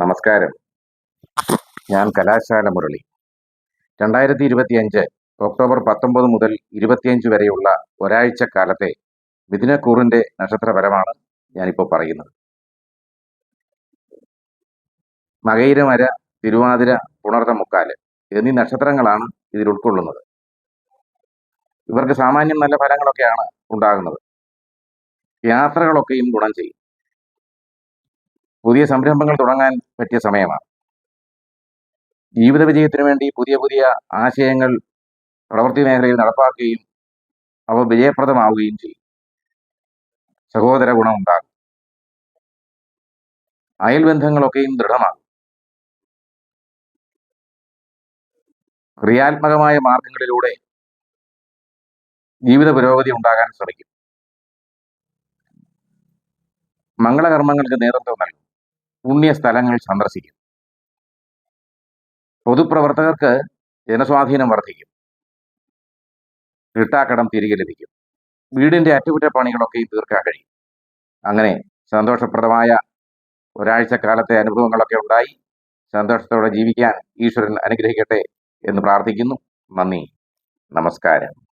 നമസ്കാരം. ഞാൻ കലാശാല മുരളി. രണ്ടായിരത്തി ഇരുപത്തി അഞ്ച് ഒക്ടോബർ പത്തൊമ്പത് മുതൽ ഇരുപത്തിയഞ്ച് വരെയുള്ള ഒരാഴ്ച കാലത്തെ മിഥുനക്കൂറിന്റെ നക്ഷത്രപരമാണ് ഞാനിപ്പോൾ പറയുന്നത്. മകയിരമര തിരുവാതിര പുണർത്ത മുക്കാൽ എന്നീ നക്ഷത്രങ്ങളാണ് ഇതിൽ ഉൾക്കൊള്ളുന്നത്. ഇവർക്ക് സാമാന്യം നല്ല ഫലങ്ങളൊക്കെയാണ് ഉണ്ടാകുന്നത്. യാത്രകളൊക്കെയും ഗുണം ചെയ്യും. പുതിയ സംരംഭങ്ങൾ തുടങ്ങാൻ പറ്റിയ സമയമാണ്. ജീവിത വിജയത്തിനു വേണ്ടി പുതിയ പുതിയ ആശയങ്ങൾ പ്രവൃത്തി മേഖലയിൽ നടപ്പാക്കുകയും അവ വിജയപ്രദമാവുകയും ചെയ്യും. സഹോദര ഗുണം ഉണ്ടാകും. അയൽബന്ധങ്ങളൊക്കെയും ദൃഢമാകും. ക്രിയാത്മകമായ മാർഗങ്ങളിലൂടെ ജീവിത പുരോഗതി ഉണ്ടാകാൻ ശ്രമിക്കും. മംഗളകർമ്മങ്ങൾക്ക് നേതൃത്വം നൽകും. പുണ്യ സ്ഥലങ്ങൾ സന്ദർശിക്കും. പൊതുപ്രവർത്തകർക്ക് ജനസ്വാധീനം വർദ്ധിക്കും. കിട്ടാക്കടം തിരികെ ലഭിക്കും. വീടിന്റെ അറ്റകുറ്റപ്പണികളൊക്കെയും തീർക്കാൻ കഴിയും. അങ്ങനെ സന്തോഷപ്രദമായ ഒരാഴ്ചക്കാലത്തെ അനുഭവങ്ങളൊക്കെ ഉണ്ടായി. സന്തോഷത്തോടെ ജീവിക്കാൻ ഈശ്വരൻ അനുഗ്രഹിക്കട്ടെ എന്ന് പ്രാർത്ഥിക്കുന്നു. നന്ദി. നമസ്കാരം.